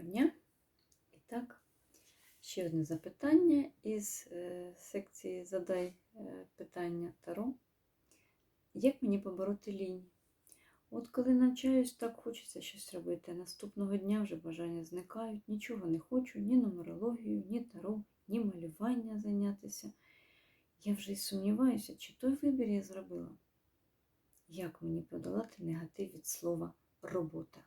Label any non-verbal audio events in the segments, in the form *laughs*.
Дня. І так, ще одне запитання із е, секції Задай е, питання Таро. Як мені побороти лінь? От коли навчаюсь, так хочеться щось робити. Наступного дня вже бажання зникають, нічого не хочу, ні нумерологію, ні таро, ні малювання зайнятися. Я вже й сумніваюся, чи той вибір я зробила. Як мені подолати негатив від слова робота?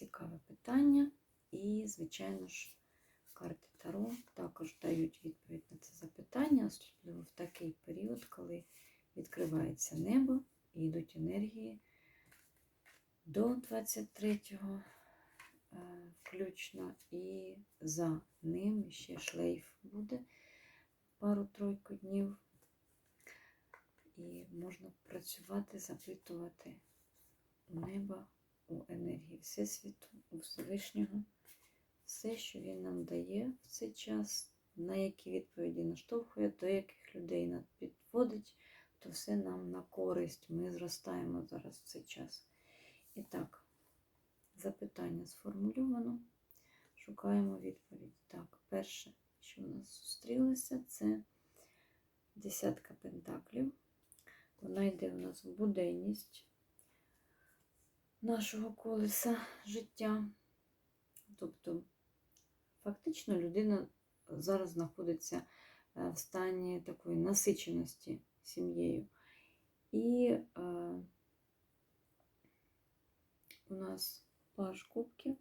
Цікаве питання. І, звичайно ж, карти Таро також дають відповідь на це запитання, особливо в такий період, коли відкривається небо і йдуть енергії до 23-го е, включно, і за ним ще шлейф буде пару-тройку днів. І можна працювати, запитувати неба у енергії Всесвіту, у Всевишнього, все, що він нам дає в цей час, на які відповіді наштовхує, до яких людей нас підводить, то все нам на користь. Ми зростаємо зараз в цей час. І так, запитання сформульовано. Шукаємо відповідь. Так, перше, що у нас зустрілося, це десятка пентаклів. Вона йде у нас в буденність нашого колеса життя. Тобто, фактично, людина зараз знаходиться е, в стані такої насиченості сім'єю. І е, у нас паж кубків,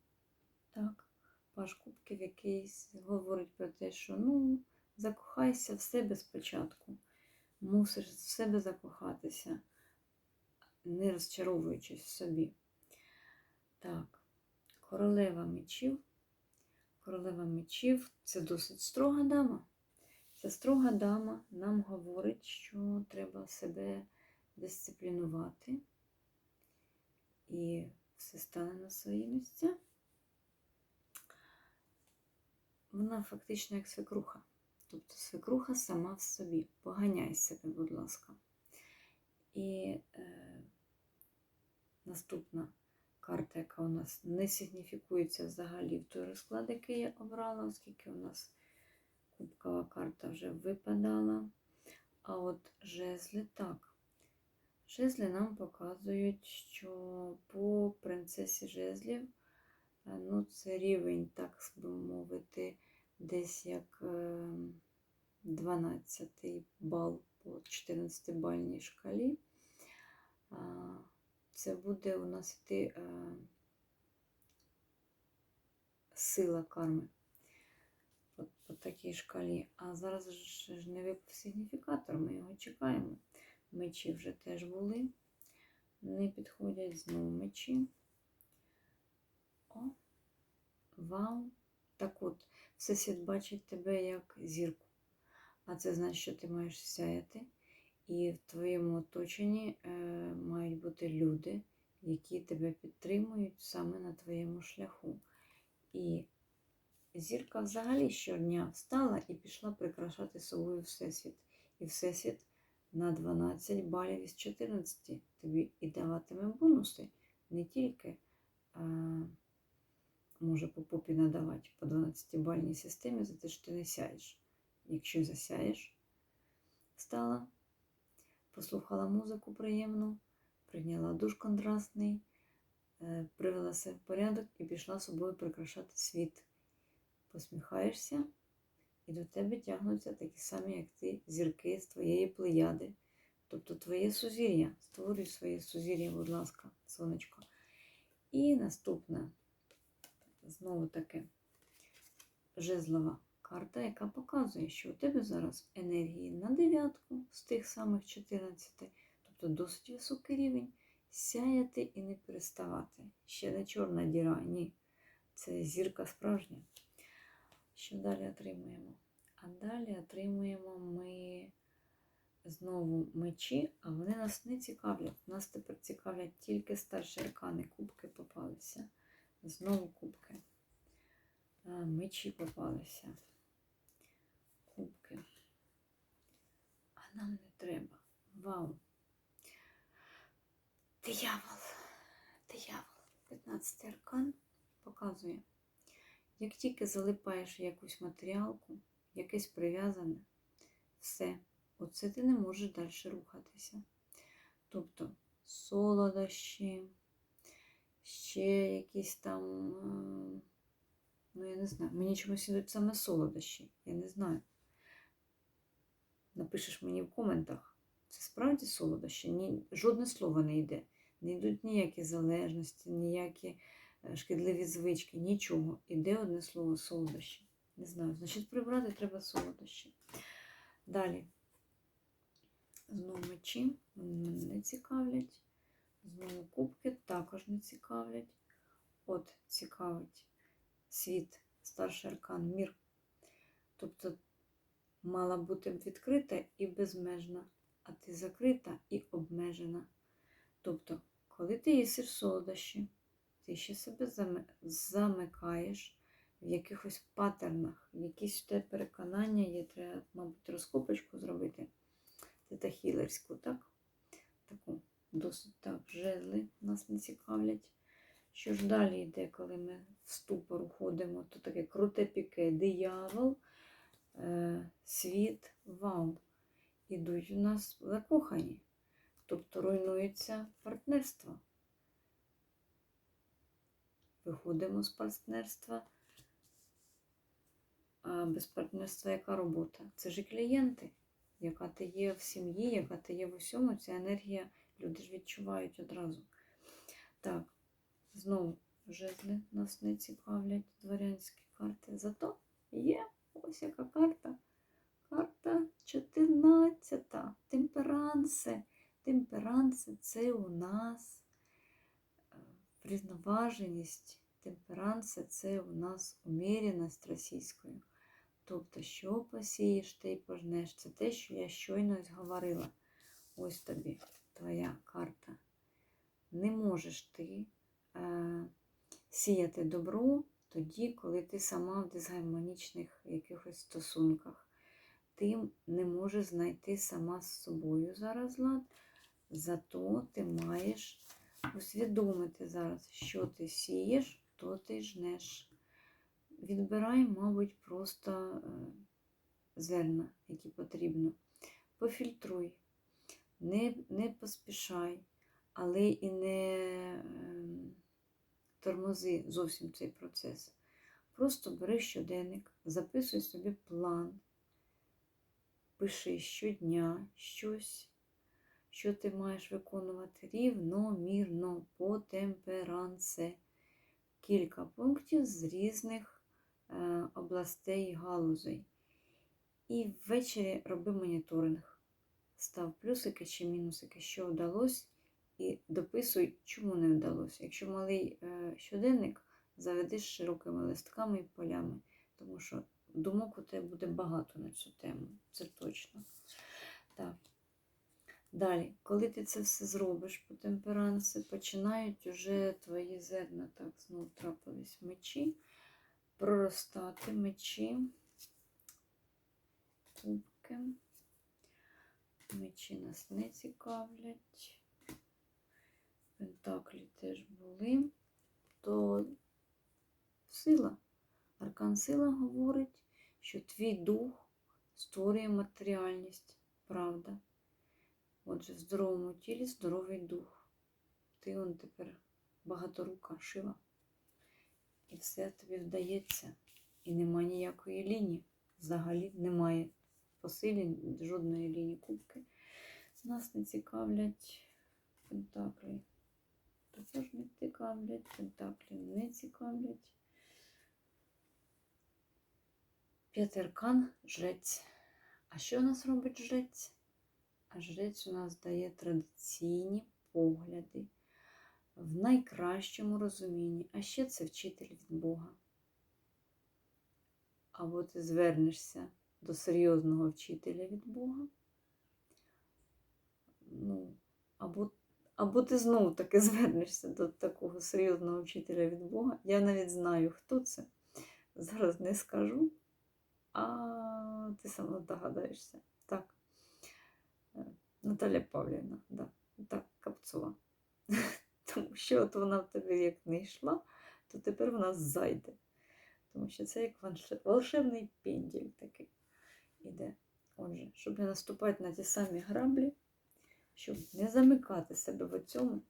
так, паж кубків, який говорить про те, що ну, закохайся в себе спочатку, мусиш в себе закохатися, не розчаровуючись в собі. Королева мечів. Королева мечів це досить строга дама. Ця строга дама нам говорить, що треба себе дисциплінувати і все стане на свої місця. Вона фактично як свекруха. Тобто свекруха сама в собі. Поганяй себе, будь ласка. І е, наступна карта, яка у нас не сигніфікується взагалі в той розклад, який я обрала, оскільки у нас кубкова карта вже випадала. А от жезли так. Жезли нам показують, що по принцесі жезлів, ну, це рівень, так би мовити, десь як 12 бал по 14-бальній шкалі це буде у нас йти е, сила карми по, по такій шкалі. А зараз ж не випав сигніфікатор, ми його чекаємо. Мечі вже теж були, не підходять знову мечі. О, вау! Так от, всесвіт бачить тебе як зірку. А це значить, що ти маєш сяяти. І в твоєму оточенні е, мають бути люди, які тебе підтримують саме на твоєму шляху. І зірка взагалі щодня встала і пішла прикрашати собою Всесвіт. І Всесвіт на 12 балів із 14 тобі і даватиме бонуси. Не тільки а, може по попі надавати по 12-бальній системі за те, що ти не сяєш. Якщо засяєш, встала послухала музику приємну, прийняла душ контрастний, е, привела себе в порядок і пішла собою прикрашати світ. Посміхаєшся, і до тебе тягнуться такі самі, як ти, зірки з твоєї плеяди. Тобто твоє сузір'я. Створюй своє сузір'я, будь ласка, сонечко. І наступне, знову таки, жезлова карта, яка показує, що у тебе зараз енергії на дев'ятку з тих самих 14, тобто досить високий рівень, сяяти і не переставати. Ще не чорна діра, ні. Це зірка справжня. Що далі отримуємо? А далі отримуємо ми знову мечі, а вони нас не цікавлять. Нас тепер цікавлять тільки старші аркани. Кубки попалися. Знову кубки. Мечі попалися кубки. А нам не треба. Вау! Диявол, диявол, 15 аркан. показує. Як тільки залипаєш якусь матеріалку, якесь прив'язане, все, оце ти не можеш далі рухатися. Тобто солодощі, ще якісь там, е, ну я не знаю, мені чомусь ідуть саме солодощі, я не знаю. Напишеш мені в коментах, це справді солодощі? Ні, жодне слово не йде. Не йдуть ніякі залежності, ніякі е, шкідливі звички, нічого. Іде одне слово солодощі. Не знаю, значить прибрати треба солодощі. Далі. Знову мечі мене не цікавлять. Знову кубки також не цікавлять. От цікавить світ, старший аркан, мір. Тобто мала бути відкрита і безмежна, а ти закрита і обмежена. Тобто, коли ти їсиш солодощі, ти ще себе замикаєш в якихось паттернах, якісь тебе переконання є, треба, мабуть, розкопочку зробити. Це хілерську, так? Таку досить так, жезли нас не цікавлять. Що ж далі йде, коли ми в ступор уходимо, то таке круте піке, диявол, світ, вау. Ідуть у нас закохані. Тобто руйнується партнерство. Виходимо з партнерства. А без партнерства яка робота? Це ж і клієнти, яка ти є в сім'ї, яка ти є в усьому, ця енергія люди ж відчувають одразу. Так, знову жезли нас не цікавлять дворянські карти. Зато є ось яка карта. Карта 14. Темперанси. Темперанси це у нас е, врівноваженість. Темперанси це у нас уміряність російською. Тобто, що посієш, ти й пожнеш. Це те, що я щойно говорила. Ось тобі твоя карта. Не можеш ти е, сіяти добро тоді, коли ти сама в дисгармонічних якихось стосунках. Ти не можеш знайти сама з собою зараз лад, зато ти маєш усвідомити зараз, що ти сієш, то ти жнеш. Відбирай, мабуть, просто е, зерна, які потрібно. Пофільтруй, не, не поспішай, але і не е, тормози зовсім цей процес. Просто бери щоденник, записуй собі план, пиши щодня щось, що ти маєш виконувати рівномірно, по темперансе. Кілька пунктів з різних е, областей і галузей. І ввечері роби моніторинг. Став плюсики чи мінусики, що вдалося, і дописуй, чому не вдалося. Якщо малий е, щоденник, заведи з широкими листками і полями, тому що думок у тебе буде багато на цю тему. Це точно. Так. Далі, коли ти це все зробиш по темперансі, починають уже твої зерна, так, знову трапились мечі, проростати мечі, кубки. Мечі нас не цікавлять. Пентаклі теж були. То сила. Аркан сила говорить, що твій дух створює матеріальність, правда. Отже, в здоровому тілі здоровий дух. Ти он тепер багаторука, шива. І все тобі вдається. І нема ніякої лінії. Взагалі немає посилі жодної лінії кубки. Нас не цікавлять пентаклі. Також не цікавлять, пентаклі не цікавлять. П'ятий аркан жрець. А що у нас робить жрець? А жрець у нас дає традиційні погляди в найкращому розумінні. А ще це вчитель від Бога. Або ти звернешся до серйозного вчителя від Бога. Ну, або, або ти знову таки *laughs* звернешся до такого серйозного вчителя від Бога. Я навіть знаю, хто це. Зараз не скажу, а ти сама догадаєшся. Так. Наталя Павлівна, да, так, Капцова. *laughs* Тому що от вона в тебе як не йшла, то тепер в нас зайде. Тому що це як волшебний пенділь такий іде. Отже, щоб не наступати на ті самі граблі, щоб не замикати себе в цьому,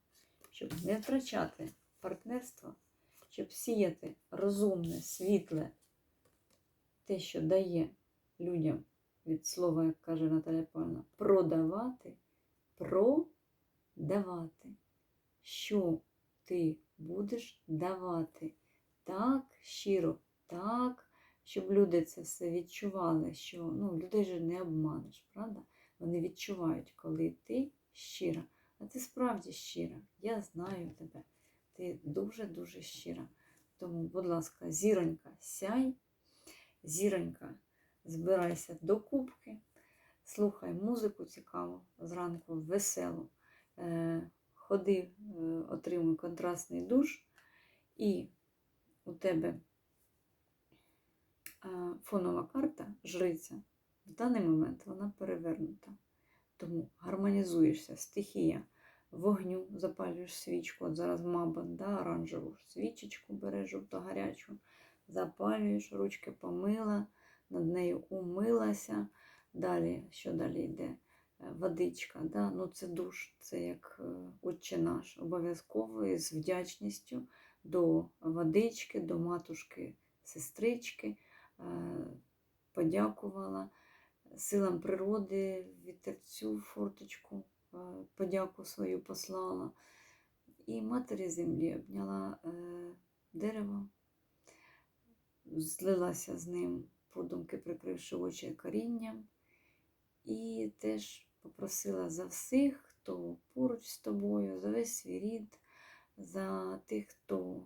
щоб не втрачати партнерство, щоб сіяти розумне, світле, те, що дає людям від слова, як каже Наталя Павловна, продавати, продавати. Що ти будеш давати? Так, щиро, так, щоб люди це все відчували, що ну, людей же не обманеш, правда? Вони відчувають, коли ти щира. А ти справді щира. Я знаю тебе. Ти дуже-дуже щира. Тому, будь ласка, зіронька, сяй, зіронька, збирайся до кубки, слухай музику цікаву зранку, веселу. Е, ходи, е, отримуй контрастний душ, і у тебе е, фонова карта, жриця, в даний момент вона перевернута. Тому гармонізуєшся, стихія вогню, запалюєш свічку. От зараз мабан, да, оранжеву свічечку береш жовто-гарячу, запалюєш, ручки помила, над нею умилася. Далі, що далі йде? Е, Водичка, да? ну це душ, це як е, отче наш, обов'язково і з вдячністю до водички, до матушки, сестрички. е, Подякувала силам природи, вітерцю, форточку, е, подяку свою послала. І матері землі обняла е, дерево, злилася з ним, подумки прикривши очі корінням, і теж попросила за всіх, хто поруч з тобою, за весь свій рід, за тих, хто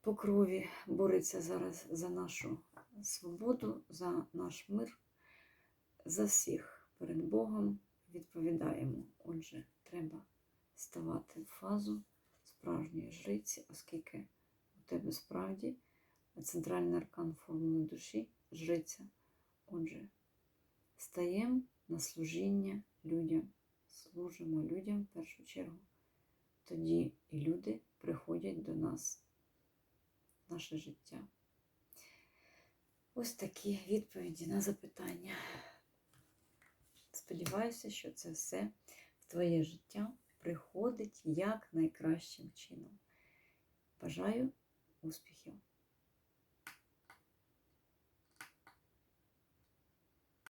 по крові бореться зараз за нашу свободу, за наш мир, за всіх перед Богом відповідаємо. Отже, треба ставати в фазу справжньої жриці, оскільки у тебе справді центральний аркан формули душі жриця. Отже, стаємо на служіння людям, служимо людям в першу чергу. Тоді і люди приходять до нас наше життя. Ось такі відповіді на запитання. Сподіваюся, що це все в твоє життя приходить як найкращим чином. Бажаю успіхів!